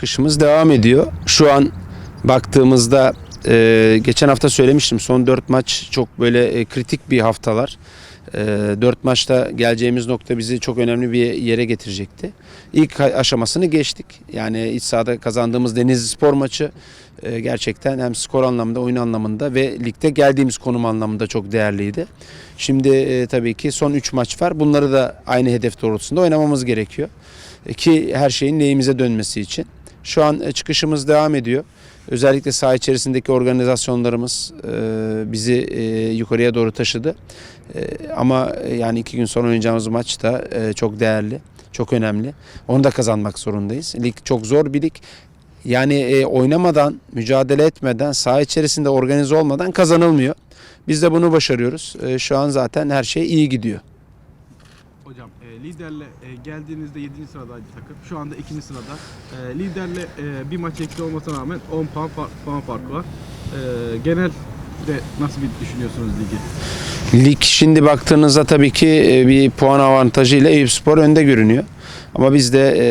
çıkışımız devam ediyor. Şu an baktığımızda e, geçen hafta söylemiştim son 4 maç çok böyle e, kritik bir haftalar. E, 4 maçta geleceğimiz nokta bizi çok önemli bir yere getirecekti. İlk aşamasını geçtik. Yani iç sahada kazandığımız Denizli Spor maçı e, gerçekten hem skor anlamında, oyun anlamında ve ligde geldiğimiz konum anlamında çok değerliydi. Şimdi e, tabii ki son 3 maç var. Bunları da aynı hedef doğrultusunda oynamamız gerekiyor. E, ki her şeyin lehimize dönmesi için. Şu an e, çıkışımız devam ediyor. Özellikle saha içerisindeki organizasyonlarımız e, bizi e, yukarıya doğru taşıdı. Ama yani iki gün sonra oynayacağımız maç da çok değerli, çok önemli. Onu da kazanmak zorundayız. Lig çok zor bir lig. Yani oynamadan, mücadele etmeden, saha içerisinde organize olmadan kazanılmıyor. Biz de bunu başarıyoruz. Şu an zaten her şey iyi gidiyor. Hocam e, liderle e, geldiğinizde 7. sıradaydı takım. Şu anda 2. sırada. E, liderle e, bir maç eksi olmasına rağmen 10 puan, fa- puan farkı var. E, genelde nasıl bir düşünüyorsunuz ligi? Lig şimdi baktığınızda tabii ki e, bir puan avantajıyla Eyüpspor önde görünüyor. Ama biz de e,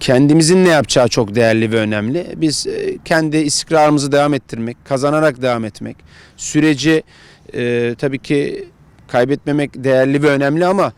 kendimizin ne yapacağı çok değerli ve önemli. Biz e, kendi istikrarımızı devam ettirmek, kazanarak devam etmek, süreci e, tabii ki kaybetmemek değerli ve önemli ama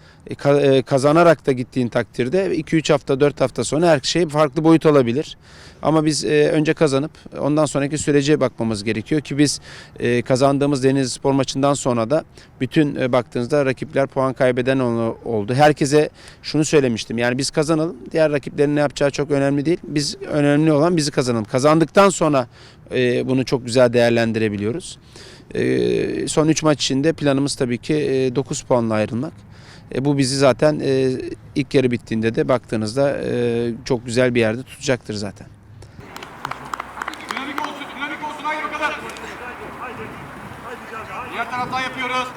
kazanarak da gittiğin takdirde 2-3 hafta 4 hafta sonra her şey farklı boyut alabilir. Ama biz e, önce kazanıp ondan sonraki sürece bakmamız gerekiyor ki biz e, kazandığımız Denizli Spor maçından sonra da bütün e, baktığınızda rakipler puan kaybeden ol- oldu. Herkese şunu söylemiştim. Yani biz kazanalım. Diğer rakiplerin ne yapacağı çok önemli değil. Biz önemli olan bizi kazanalım. Kazandıktan sonra e, bunu çok güzel değerlendirebiliyoruz. E, son 3 maç içinde planımız tabii ki e, 9 puanla ayrılmak. E, bu bizi zaten e, ilk yarı bittiğinde de baktığınızda e, çok güzel bir yerde tutacaktır zaten. Dinamik olsun, dinamik olsun. Haydi bakalım. Diğer taraftan yapıyoruz.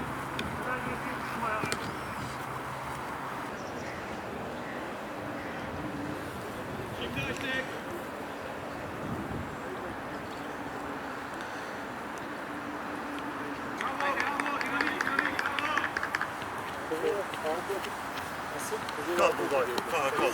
Şimdi açtık. Kal baba. Kal kal.